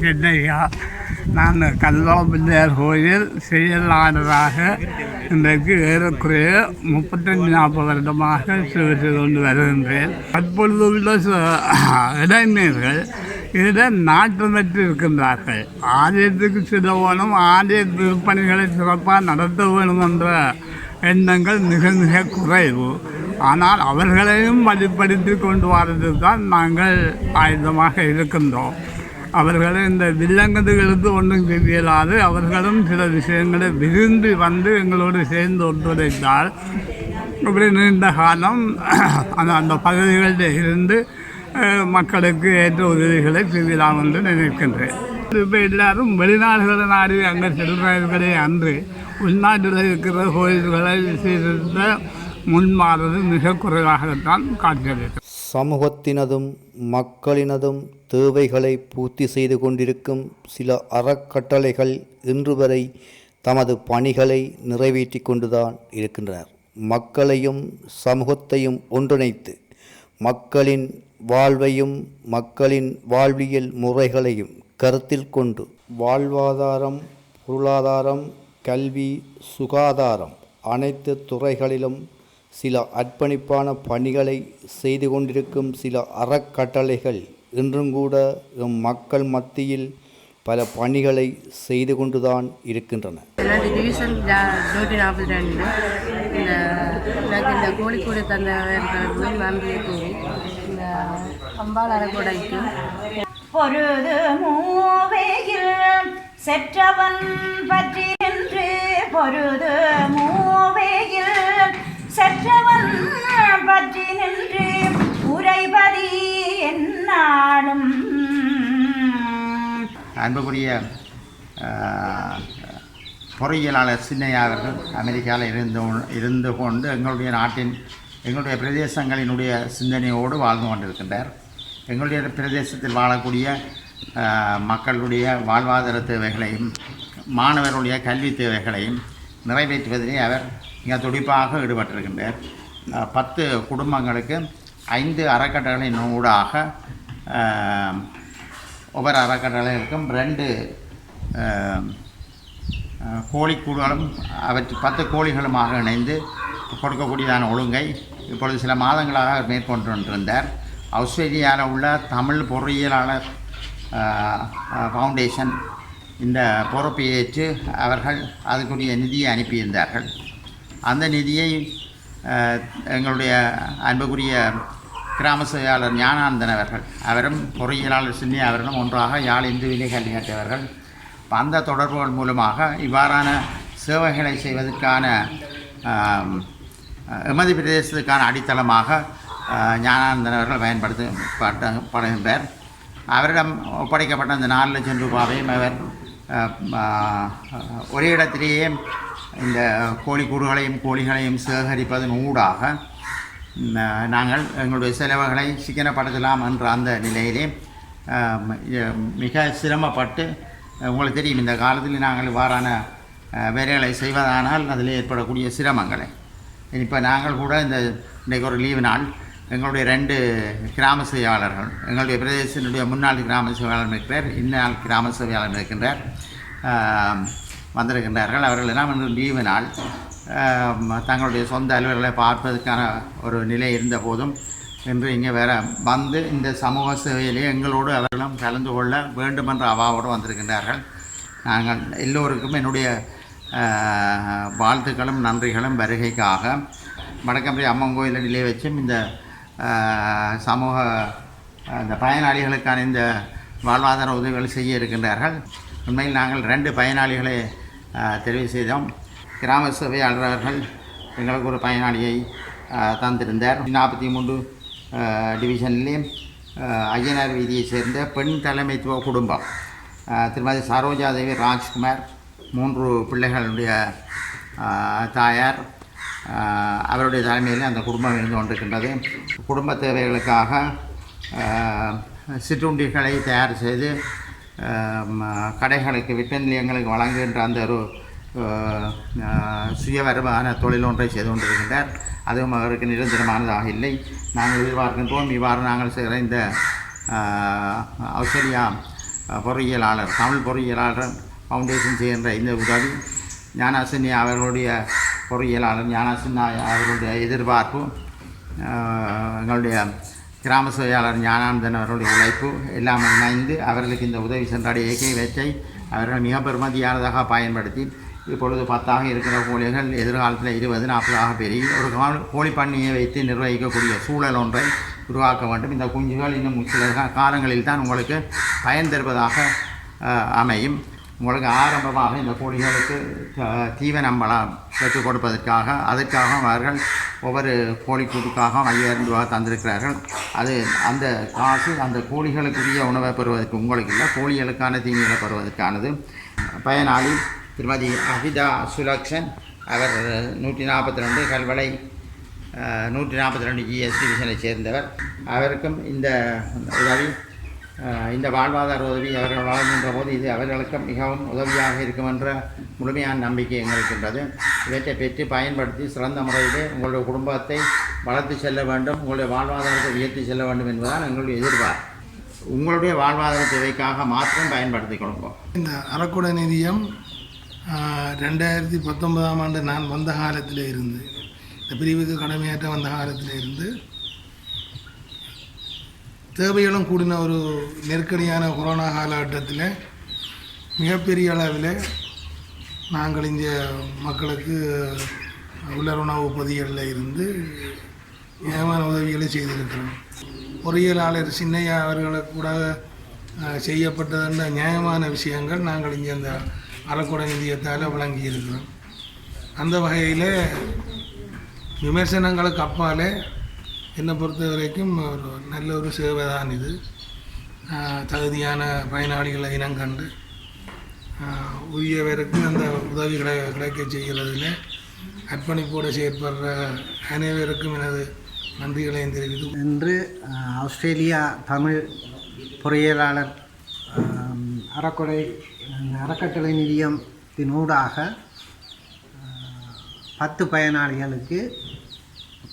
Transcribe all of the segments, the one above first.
சென்னையா நான் கல்லோபிள்ளையார் கோயில் செயலாளராக இன்றைக்கு ஏறக்குறைய முப்பத்தஞ்சு நாற்பது வருடமாக சேவை கொண்டு வருகின்றேன். தற்பொழுது உள்ள இளைஞர்கள் இதில் நாட்டமற்று இருக்கின்றார்கள் ஆலயத்துக்கு செல்ல வேணும் ஆலய திருப்பணிகளை சிறப்பாக நடத்த வேணும் என்ற எண்ணங்கள் மிக மிக குறைவு. ஆனால் அவர்களையும் வழிப்படுத்தி கொண்டு வரது தான் நாங்கள் ஆயுதமாக இருக்கின்றோம். அவர்களை இந்த வில்லங்கதுகளுக்கு ஒன்றும் தெரியலாது. அவர்களும் சில விஷயங்களை விரும்பி வந்து எங்களோடு சேர்ந்து ஒத்துழைத்தால் இப்படி நீண்ட காலம் அந்த அந்த பகுதிகளில் இருந்து மக்களுக்கு ஏற்ற உதவிகளை செய்யலாம் என்று நினைக்கின்றேன். இப்போ எல்லாரும் வெளிநாடுகளை நாடி அங்கே செல்வர்களே அன்று உள்நாட்டில் இருக்கிற கோயில்களை சீர்திருத்த முன்மாறுவது மிக குறைவாகத்தான் காட்சியளிக்கும் சமூகத்தினதும் மக்களினதும் தேவைகளை பூர்த்தி செய்து கொண்டிருக்கும் சில அறக்கட்டளைகள் இன்று வரை தமது பணிகளை நிறைவேற்றி கொண்டுதான் இருக்கின்றனர். மக்களையும் சமூகத்தையும் ஒன்றிணைத்து மக்களின் வாழ்வையும் மக்களின் வாழ்வியல் முறைகளையும் கருத்தில் கொண்டு வாழ்வாதாரம் பொருளாதாரம் கல்வி சுகாதாரம் அனைத்து துறைகளிலும் சில அர்ப்பணிப்பான பணிகளை செய்து கொண்டிருக்கும் சில அறக்கட்டளைகள் இன்றும் கூட எம் மக்கள் மத்தியில் பல பணிகளை செய்து கொண்டுதான் இருக்கின்றன. என்னோட டிவிஷன் நூற்றி நாற்பத்தி ரெண்டு இந்த எனக்கு இந்த கோழிக்கூடு தந்தவர்களுக்கு நன்றியை கூறி இந்த அம்பாள் அறக்கொடைக்கு பொருது மூவேகில் செற்றவன் பற்றி என்று பொருது மூவேகில் அன்புக்குரிய பொறியியலாளர் சின்னையா அவர்கள் அமெரிக்காவில் இருந்து இருந்து கொண்டு எங்களுடைய நாட்டின் எங்களுடைய பிரதேசங்களினுடைய சிந்தனையோடு வாழ்ந்து கொண்டிருக்கின்றார். எங்களுடைய பிரதேசத்தில் வாழக்கூடிய மக்களுடைய வாழ்வாதார தேவைகளையும் மாணவர்களுடைய கல்வி தேவைகளையும் நிறைவேற்றுவதிலே அவர் மிக துடிப்பாக ஈடுபட்டிருக்கின்றார். பத்து குடும்பங்களுக்கு ஐந்து அறக்கட்டளையின் ஊடாக ஒவ்வொரு அறக்கட்டளைகளுக்கும் ரெண்டு கோழி ஆஹ், கோழிக்கூடுகளும் அவற்றை பத்து கோழிகளுமாக இணைந்து கொடுக்கக்கூடியதான ஒழுங்கை இப்பொழுது சில மாதங்களாக மேற்கொண்டு கொண்டிருந்தார் ஆஸ்திரேலியாவில் உள்ள தமிழ் பொறியியலாளர் ஃபவுண்டேஷன் இந்த பொறுப்பை ஏற்று அவர்கள் அதுக்குரிய நிதியை அனுப்பியிருந்தார்கள். அந்த நிதியை எங்களுடைய அன்புக்குரிய கிராம செயலாளர் ஞானானந்தன் அவர்கள். அவரும் பொறியியலாளர் சின்னி அவர்களும் ஒன்றாக யாழ் இந்துவிலே கல்வி கற்றவர்கள் அந்த தொடர்புகள் மூலமாக இவ்வாறான சேவைகளை செய்வதற்கான எமது பிரதேசத்துக்கான அடித்தளமாக ஞானானந்தன் அவர்கள் பயன்படுத்த படுகின்றார். அவரிடம் ஒப்படைக்கப்பட்ட அந்த நாலு லட்சம் ரூபாவையும் அவர் ஒரே இடத்திலேயே இந்த கோழிக்கூடுகளையும் கோழிகளையும் சேகரிப்பதன் ஊடாக நாங்கள் எங்களுடைய செலவுகளை சிக்கனப்படுத்தலாம் என்ற அந்த நிலையிலே மிக சிரமப்பட்டு உங்களுக்கு தெரியும் இந்த காலத்தில் நாங்கள் இவ்வாறான வேலைகளை செய்வதானால் அதில் ஏற்படக்கூடிய சிரமங்களை. இப்போ நாங்கள் கூட இந்த இன்றைக்கு ஒரு லீவு நாள் எங்களுடைய ரெண்டு கிராம சேவையாளர்கள் எங்களுடைய பிரதேசத்தினுடைய முன்னாள் கிராம சேவையாளர் இருக்கிறார் இந்நாள் கிராம சேவையாளர் இருக்கின்றார் வந்திருக்கின்றார்கள். அவர்கள் எல்லாம் இன்று லீவு நாள். தங்களுடைய சொந்த அலுவலர்களை பார்ப்பதற்கான ஒரு நிலை இருந்த போதும் என்று இங்கே வேற வந்து இந்த சமூக சேவையிலே எங்களோடு அவர்களும் கலந்து கொள்ள வேண்டுமென்ற அவாவோடு வந்திருக்கின்றார்கள். நாங்கள் எல்லோருக்கும் என்னுடைய வாழ்த்துக்களும் நன்றிகளும் வருகைக்காக வடக்கம்பரி அம்மன் கோயில் நிலையை வச்சும் இந்த சமூக அந்த பயனாளிகளுக்கான இந்த வாழ்வாதார உதவிகள் செய்ய இருக்கின்றார்கள். உண்மையில் நாங்கள் ரெண்டு பயனாளிகளை தெரிவு செய்தோம். கிராம சபை அலுவலர்கள் எங்களுக்கு ஒரு பயனாளியை தந்திருந்தார். நாற்பத்தி மூன்று டிவிஷன்லேயும் ஐயனார் வீதியைச் சேர்ந்த பெண் தலைமைத்துவ குடும்பம். திருமதி சரோஜா தேவி ராஜ்குமார் மூன்று பிள்ளைகளுடைய தாயார் அவருடைய தலைமையில் அந்த குடும்பம் இருந்து கொண்டிருக்கின்றது. குடும்ப தேவைகளுக்காக சிற்றுண்டிகளை தயார் செய்து கடைகளுக்கு விற்பனை நிலையங்களுக்கு வழங்குகின்ற அந்த ஒரு சுயவரமான தொழிலொன்றை தொழில் ஒன்றை செய்து கொண்டிருக்கின்றார் அதுவும் அவருக்கு நிரந்தரமானதாக இல்லை. நாங்கள் எதிர்பார்க்கின்றோம். இவ்வாறு நாங்கள் செய்கிற இந்த அவுஸ்திரேலியா பொறியியலாளர் தமிழ் பொறியியலாளர் ஃபவுண்டேஷன் செய்கின்ற இந்த உதவி ஞானாசினி அவர்களுடைய பொறியியலாளர் ஞானாசினி அவர்களுடைய எதிர்பார்ப்பு எங்களுடைய கிராம சேவையாளர் ஞானானந்தன் அவர்களுடைய உழைப்பு எல்லாம் இணைந்து அவர்களுக்கு இந்த உதவி சென்றடைய இயக்கை அவர்கள் மிக பெருமதியானதாக பயன்படுத்தி இப்பொழுது பத்தாக இருக்கிற கோழிகள் எதிர்காலத்தில் இருபது நாற்பதாக பெருகி ஒரு கோழி பண்ணையை வைத்து நிர்வகிக்கக்கூடிய சூழல் ஒன்றை உருவாக்க வேண்டும். இந்த குஞ்சுகள் இன்னும் சில காலங்களில் தான் உங்களுக்கு பயன் தருவதாக அமையும். உங்களுக்கு ஆரம்பமாக இந்த கோழிகளுக்கு த- பெற்றுக் கொடுப்பதற்காக அதற்காக அவர்கள் ஒவ்வொரு கோழிக்கூட்டுக்காக ஐயாயிரம் ரூபா தந்திருக்கிறார்கள். அது அந்த காசு அந்த கோழிகளுக்குரிய உணவை பெறுவதற்கு உங்களுக்கு இல்லை கோழிகளுக்கான தீனிகளை பெறுவதற்கானது. பயனாளி திருமதி அபிதா சுலக்ஷன் அவர் நூற்றி நாற்பத்தி ரெண்டு கல்வளை நூற்றி நாற்பத்தி ரெண்டு ஜிஎஸ் டிவிஷனை சேர்ந்தவர். அவருக்கும் இந்த உதவி இந்த வாழ்வாதார உதவி அவர்கள் வழங்குகின்ற போது இது அவர்களுக்கு மிகவும் உதவியாக இருக்கும் என்ற முழுமையான நம்பிக்கை எங்களுக்கு இவற்றை பெற்று பயன்படுத்தி சிறந்த முறையிலே உங்களுடைய குடும்பத்தை வளர்த்து செல்ல வேண்டும் உங்களுடைய வாழ்வாதாரத்தை உயர்த்தி செல்ல வேண்டும் என்பதால் எங்களுடைய எதிர்பார் உங்களுடைய வாழ்வாதார தேவைக்காக மாத்திரம் பயன்படுத்தி கொடுப்போம் இந்த அறக்குட நிதியம் ரெண்டாயிரத்தி பத்தொன்பதாம் ஆண்டு நான் வந்த காலத்தில் இருந்து இந்த பிரிவுக்கு கடமையாற்ற வந்த காலத்தில் இருந்து தேவைகளும் கூடின ஒரு நெருக்கடியான கொரோனா காலகட்டத்தில் மிகப்பெரிய அளவில் நாங்கள் இங்கே மக்களுக்கு உலருணவு பொதிகளில் இருந்து ஏமான உதவிகளை செய்திருக்கிறோம். பொறியியலாளர் சின்னையா அவர்களுக்கு கூட செய்யப்பட்டதென்ற நியாயமான விஷயங்கள் நாங்கள் இங்கே அந்த அறக்குடை நிதியத்தால் வழங்கி இருக்கிறோம் அந்த வகையில் விமர்சனங்களுக்கு அப்பாலே என்னை பொறுத்த வரைக்கும் ஒரு நல்ல ஒரு சேவை தான் இது. தகுதியான பயனாளிகளை இனங்கண்டு கண்டு உரியவருக்கு அந்த உதவிகளை கிடைக்க செய்கிறதுல அர்ப்பணிப்போடு செயற்படுற அனைவருக்கும் எனது நன்றிகளையும் தெரிவித்து இன்று ஆஸ்திரேலியா தமிழ் பொறியியலாளர் அறக்கொடை அறக்கட்டளை நிதியத்தினூடாக பத்து பயனாளிகளுக்கு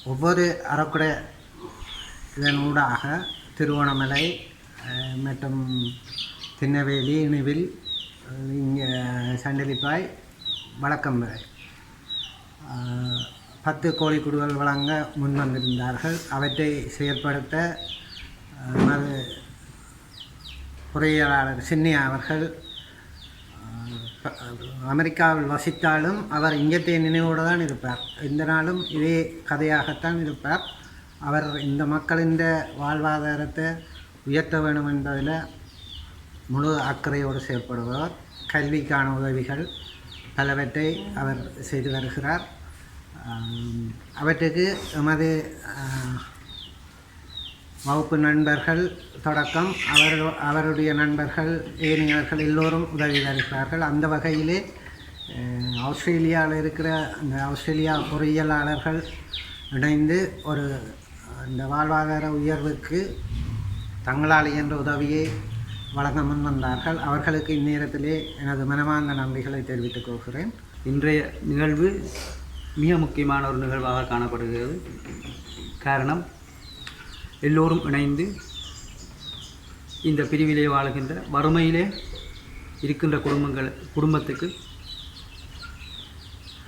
ஒவ்வொரு அறக்குடை இதனூடாக திருவோணமலை மற்றும் திண்ணவேலி இணுவில் இங்கே சண்டலிப்பாய் வழக்கம் வரை. கோழி பத்து வழங்க முன் வந்திருந்தார்கள் அவற்றை செயற்படுத்த மறு பொறியியலாளர் சின்னியா அவர்கள் அமெரிக்காவில் வசித்தாலும் அவர் இங்கத்தைய நினைவோடு தான் இருப்பார். எந்த நாளும் இதே கதையாகத்தான் இருப்பார். அவர் இந்த மக்களின் வாழ்வாதாரத்தை உயர்த்த வேண்டும் என்பதில் முழு அக்கறையோடு செயல்படுபவர் கல்விக்கான உதவிகள் பலவற்றை அவர் செய்து வருகிறார். அவற்றுக்கு எமது வகுப்பு நண்பர்கள் தொடக்கம். அவர் அவருடைய நண்பர்கள் ஏனையவர்கள் எல்லோரும் உதவி தருகிறார்கள். அந்த வகையிலே ஆஸ்திரேலியாவில் இருக்கிற அந்த ஆஸ்திரேலியா பொறியியலாளர்கள் இணைந்து ஒரு அந்த வாழ்வாதார உயர்வுக்கு தங்களால் என்ற உதவியை வழங்க முன் வந்தார்கள். அவர்களுக்கு இந்நேரத்திலே எனது மனமார்ந்த நன்றிகளை தெரிவித்துக் கொள்கிறேன். இன்றைய நிகழ்வு மிக முக்கியமான ஒரு நிகழ்வாக காணப்படுகிறது. காரணம் எல்லோரும் இணைந்து இந்த பிரிவிலே வாழுகின்ற வறுமையிலே இருக்கின்ற குடும்பங்கள் குடும்பத்துக்கு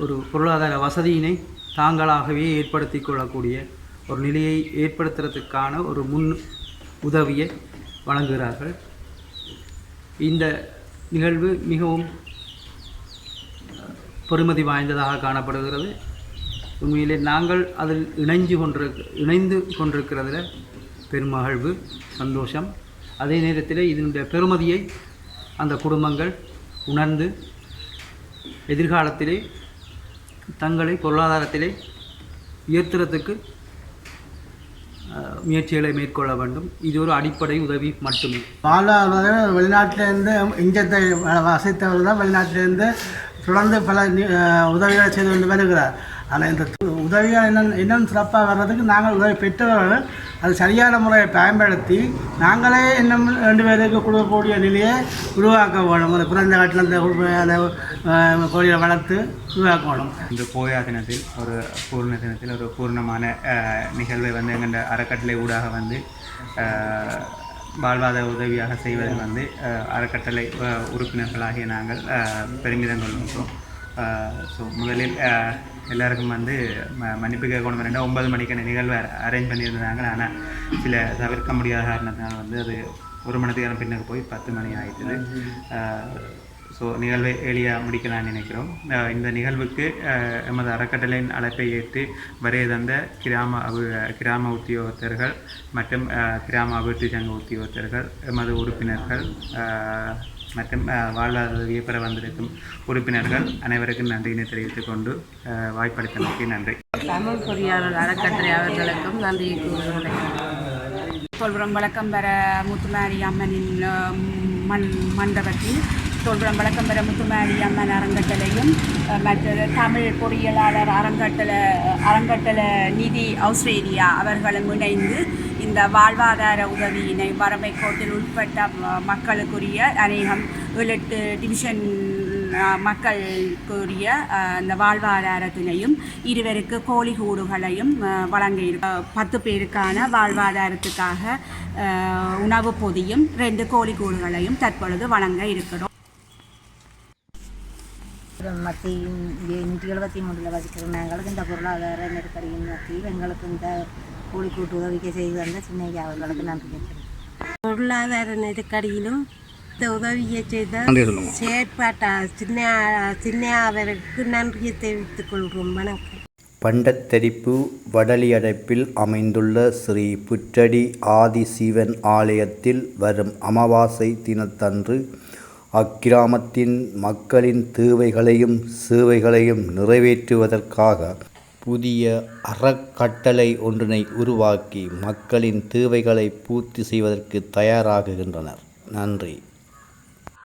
ஒரு பொருளாதார வசதியினை தாங்களாகவே ஏற்படுத்தி கொள்ளக்கூடிய ஒரு நிலையை ஏற்படுத்துறதுக்கான ஒரு முன் உதவியை வழங்குகிறார்கள். இந்த நிகழ்வு மிகவும் பெருமதி வாய்ந்ததாக காணப்படுகிறது. உண்மையிலே நாங்கள் அதில் இணைஞ்சு கொண்டிருக்க இணைந்து கொண்டிருக்கிறதுல பெருமகிழ்வு சந்தோஷம். அதே நேரத்தில் இதனுடைய பெருமதியை அந்த குடும்பங்கள் உணர்ந்து எதிர்காலத்திலே தங்களை பொருளாதாரத்திலே உயர்த்துறதுக்கு முயற்சிகளை மேற்கொள்ள வேண்டும். இது ஒரு அடிப்படை உதவி மட்டுமே. வாழ்வாதாரம் வெளிநாட்டிலேருந்து இஞ்சத்தை வசித்தவர் தான் வெளிநாட்டிலேருந்து தொடர்ந்து பல உதவிகளை செய்து கொண்டு வருகிறார். ஆனால் இந்த உதவிகள் இன்னும் இன்னும் சிறப்பாக வர்றதுக்கு நாங்கள் உதவி பெற்றவர்கள். அது சரியான முறையை பயன்படுத்தி நாங்களே இன்னும் ரெண்டு பேருக்கு கொடுக்கக்கூடிய நிலையை உருவாக்க வேணும் ஒரு குறைந்த காட்டில் அந்த கோழியை வளர்த்து உருவாக்க வேணும் இந்த போயா தினத்தில் ஒரு பூர்ண தினத்தில் ஒரு பூர்ணமான நிகழ்வை வந்து எங்கள் அறக்கட்டளை ஊடாக வந்து வாழ்வாதார உதவியாக செய்வதில் வந்து அறக்கட்டளை உறுப்பினர்களாகிய நாங்கள் பெருமிதங்கள் பெருமிதம் கொள்கின்றோம். ஸோ முதலில் எல்லாருக்கும் வந்து ம மன்னிப்பு கேட்கணும் ரெண்டா ஒன்பது மணிக்கான நிகழ்வை அரேஞ்ச் பண்ணியிருந்தாங்க ஆனால் சில தவிர்க்க முடியாத காரணத்தினால் வந்து அது ஒரு மணித்துக்கான பின்னுக்கு போய் பத்து மணி ஆயிட்டுது. ஸோ நிகழ்வை எளியாக முடிக்கலாம்னு நினைக்கிறோம். இந்த நிகழ்வுக்கு எமது அறக்கட்டளையின் அழைப்பை ஏற்று வருகை தந்த கிராம அபி கிராம உத்தியோகத்தர்கள் மற்றும் கிராம அபிவிருத்தி சங்க உத்தியோகத்தர்கள் எமது உறுப்பினர்கள் மற்றும் அஹ், வாழ்வாதார வந்திருக்கும் உறுப்பினர்கள் அனைவருக்கும் நன்றியினை தெரிவித்துக் கொண்டு வாய்ப்பளித்தமைக்கு நன்றி. தமிழ் பொறியாளர் அறக்கட்டளை அவர்களுக்கும் நன்றியை கூறுகிறேன். வழக்கம் பெற முத்துமாரி அம்மனின் மண் மண்டபத்தில் தொல்புரம் வழக்கம் பெற முத்துமாரி அம்மன் அறங்கட்டளையும் மற்ற தமிழ் பொறியியலாளர் அறங்கட்டளை அறங்கட்டளை நிதி ஆஸ்திரேலியா அவர்களும் இணைந்து இந்த வாழ்வாதார உதவியினை வறுமை கோட்டில் உட்பட்ட மக்களுக்குரிய அநேகம் ஏழு எட்டு டிவிஷன் மக்களுக்குரிய அந்த இந்த வாழ்வாதாரத்தினையும் இருவருக்கு கோழி கூடுகளையும் வழங்க பத்து பேருக்கான வாழ்வாதாரத்துக்காக உணவு பொதியும் ரெண்டு கோழி கூடுகளையும் தற்பொழுது வழங்க இருக்கிறோம். மத்தி நூற்றி எழுபத்தி மூணில் வசிக்கிற நாங்களுக்கு இந்த பொருளாதார நெருக்கடியின் மத்தியில் எங்களுக்கு இந்த கூலிக்கூட்டு உதவிக்கு செய்து தந்த சின்னையா அவர்களுக்கு நன்றி. பொருளாதார நெருக்கடியிலும் இந்த உதவியை செய்த செயற்பாட்டா சின்ன சின்ன அவருக்கு நன்றியை தெரிவித்துக் கொள்கிறோம் வணக்கம் பண்டத்தரிப்பு வடலியடைப்பில் அமைந்துள்ள ஸ்ரீ புற்றடி ஆதிசிவன் ஆலயத்தில் வரும் அமாவாசை தினத்தன்று அக்கிராமத்தின் மக்களின் தேவைகளையும் சேவைகளையும் நிறைவேற்றுவதற்காக புதிய அறக்கட்டளை ஒன்றினை உருவாக்கி மக்களின் தேவைகளை பூர்த்தி செய்வதற்கு தயாராகுகின்றனர். நன்றி.